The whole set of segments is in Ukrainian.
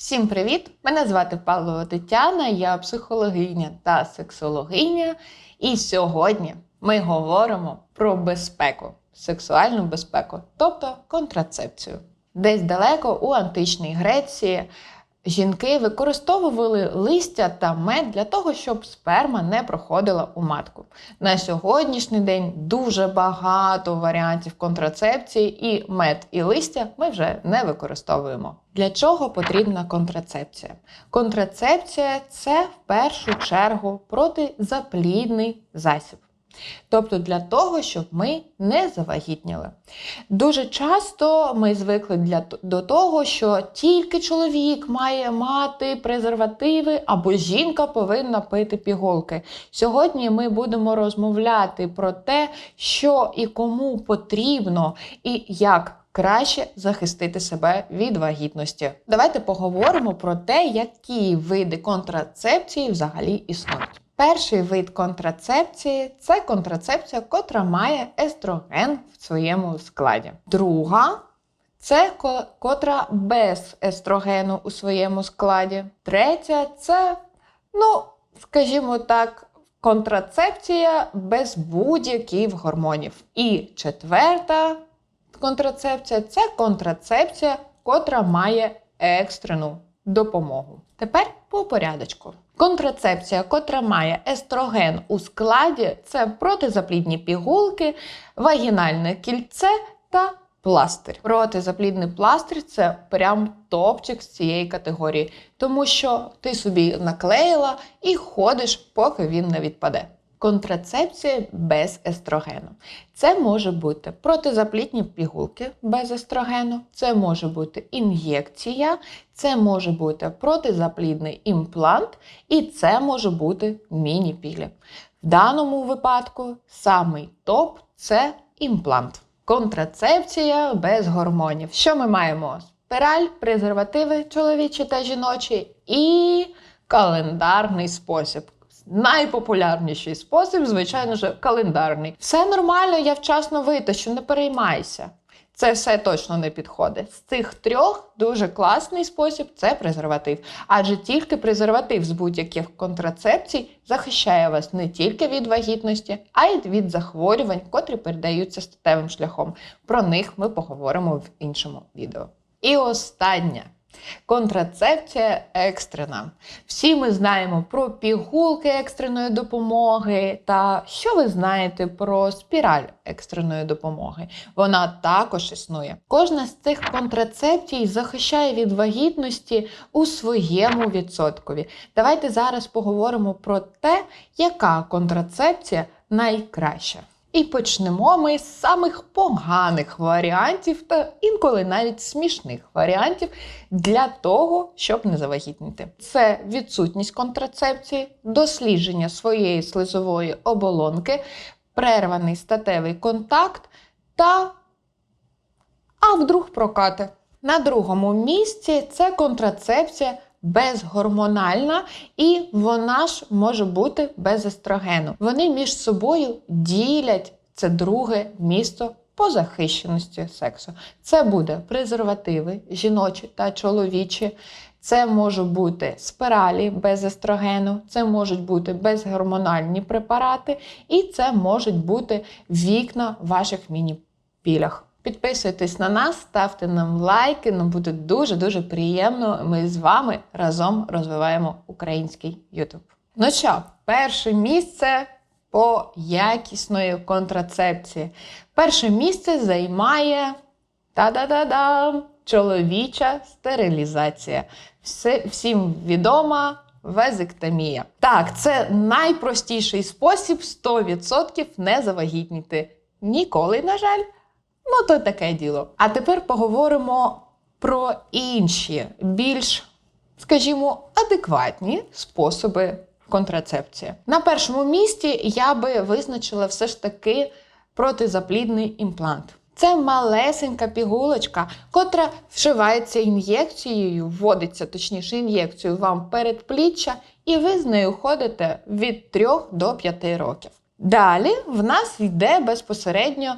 Всім привіт! Мене звати Павлова Тетяна, я психологиня та сексологиня. І сьогодні ми говоримо про безпеку, сексуальну безпеку, тобто контрацепцію. Десь далеко у античній Греції жінки використовували листя та мед для того, щоб сперма не проходила у матку. На сьогоднішній день дуже багато варіантів контрацепції, і мед і листя ми вже не використовуємо. Для чого потрібна контрацепція? Контрацепція це в першу чергу протизаплідний засіб. Тобто для того, щоб ми не завагітніли. Дуже часто ми звикли для, до того, що тільки чоловік має мати презервативи або жінка повинна пити пігулки. Сьогодні ми будемо розмовляти про те, що і кому потрібно, і як краще захистити себе від вагітності. Давайте поговоримо про те, які види контрацепції взагалі існують. Перший вид контрацепції це контрацепція, котра має естроген в своєму складі. Друга це котра без естрогену у своєму складі. Третя це, ну, скажімо так, контрацепція без будь-яких гормонів. І четверта контрацепція це контрацепція, котра має екстрену допомогу. Тепер по порядочку. Контрацепція, котра має естроген у складі, це протизаплідні пігулки, вагінальне кільце та пластир. Протизаплідний пластир це прям топчик з цієї категорії, тому що ти собі наклеїла і ходиш, поки він не відпаде. Контрацепція без естрогену. Це може бути протизаплітні пігулки без естрогену, це може бути ін'єкція, це може бути протизаплідний імплант, і це може бути міні-пілі. В даному випадку самий топ це імплант. Контрацепція без гормонів. Що ми маємо? Спираль, презервативи чоловічі та жіночі і календарний спосіб. Найпопулярніший спосіб, звичайно ж, календарний. Все нормально, я вчасно витащу, не переймайся. Це все точно не підходить. З цих трьох дуже класний спосіб це презерватив. Адже тільки презерватив з будь-яких контрацепцій захищає вас не тільки від вагітності, а й від захворювань, котрі передаються статевим шляхом. Про них ми поговоримо в іншому відео. І останнє. Контрацепція екстрена. Всі ми знаємо про пігулки екстреної допомоги. Та що ви знаєте про спіраль екстреної допомоги? Вона також існує. Кожна з цих контрацепцій захищає від вагітності у своєму відсоткові. Давайте зараз поговоримо про те, яка контрацепція найкраща. І почнемо ми з самих поганих варіантів та інколи навіть смішних варіантів для того, щоб не завагітніти. Це відсутність контрацепції, дослідження своєї слизової оболонки, прерваний статевий контакт та а вдруг прокати. На другому місці це контрацепція безгормональна, і вона ж може бути без естрогену. Вони між собою ділять це друге місто по захищеності сексу. Це буде презервативи жіночі та чоловічі. Це можуть бути спиралі без естрогену, це можуть бути безгормональні препарати, і це можуть бути вікна в ваших міні-пілях. Підписуйтесь на нас, ставте нам лайки, нам буде дуже-дуже приємно. Ми з вами разом розвиваємо український YouTube. Ну що, перше місце по якісної контрацепції. Перше місце займає та-да-да-дам, чоловіча стерилізація. Всім відома везектомія. Так, це найпростіший спосіб 100% не завагітніти. Ніколи, на жаль. Ну, то таке діло. А тепер поговоримо про інші, більш, скажімо, адекватні способи контрацепції. На першому місці я би визначила все ж таки протизаплідний імплант. Це малесенька пігулочка, котра вшивається ін'єкцією, вводиться точніше ін'єкцією вам перед пліччя, і ви з нею ходите від 3 до 5 років. Далі в нас йде безпосередньо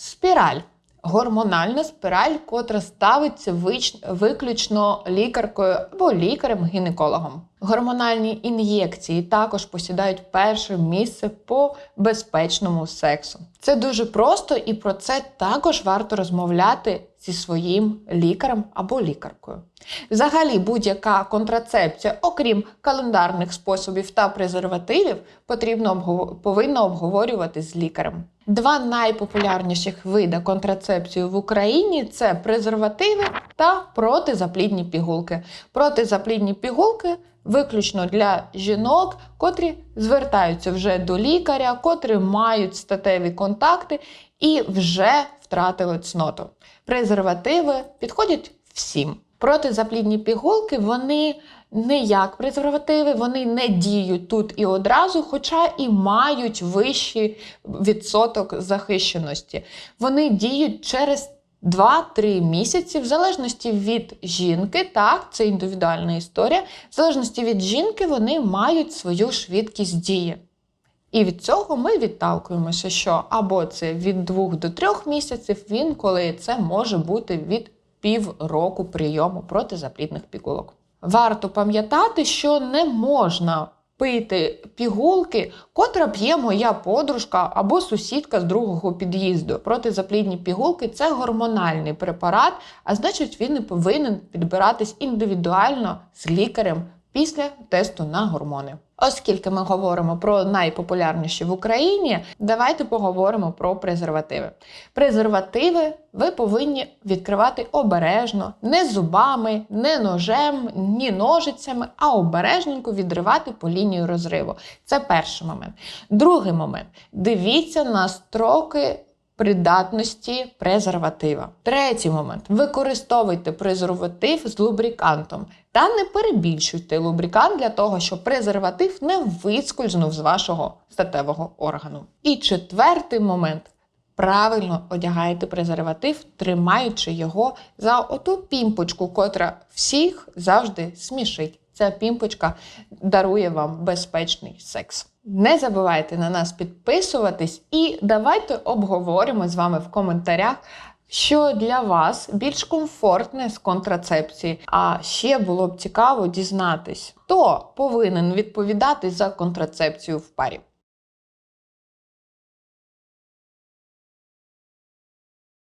спіраль. Гормональна спіраль, котра ставиться вич- виключно лікаркою або лікарем-гінекологом. Гормональні ін'єкції також посідають перше місце по безпечному сексу. Це дуже просто, і про це також варто розмовляти зі своїм лікарем або лікаркою. Взагалі, будь-яка контрацепція, окрім календарних способів та презервативів, потрібно обгов- повинна обговорювати з лікарем. Два найпопулярніших види контрацепції в Україні це презервативи та протизаплідні пігулки. Протизаплідні пігулки виключно для жінок, котрі звертаються вже до лікаря, котрі мають статеві контакти і вже втратили цноту. Презервативи підходять всім. Протизаплідні пігулки вони не як презервативи, вони не діють тут і одразу, хоча і мають вищий відсоток захищеності. Вони діють через 2-3 місяці, в залежності від жінки, так, це індивідуальна історія. В залежності від жінки вони мають свою швидкість дії. І від цього ми відталкуємося, що або це від 2 до 3 місяців, він коли це може бути від півроку прийому протизаплідних пігулок. Варто пам'ятати, що не можна пити пігулки, котра п'є моя подружка або сусідка з другого під'їзду. Протизаплідні пігулки це гормональний препарат, а значить, він не повинен підбиратись індивідуально з лікарем після тесту на гормони. Оскільки ми говоримо про найпопулярніші в Україні, давайте поговоримо про презервативи. Презервативи ви повинні відкривати обережно, не зубами, не ножем, ні ножицями, а обережненько відривати по лінії розриву. Це перший момент. Другий момент: дивіться на строки придатності презерватива. Третій момент: використовуйте презерватив з лубрикантом. Та не перебільшуйте лубрикант для того, щоб презерватив не вискользнув з вашого статевого органу. І четвертий момент. Правильно одягайте презерватив, тримаючи його за оту пімпочку, котра всіх завжди смішить. Ця пімпочка дарує вам безпечний секс. Не забувайте на нас підписуватись і давайте обговоримо з вами в коментарях, що для вас більш комфортне з контрацепції. А ще було б цікаво дізнатись, хто повинен відповідати за контрацепцію в парі.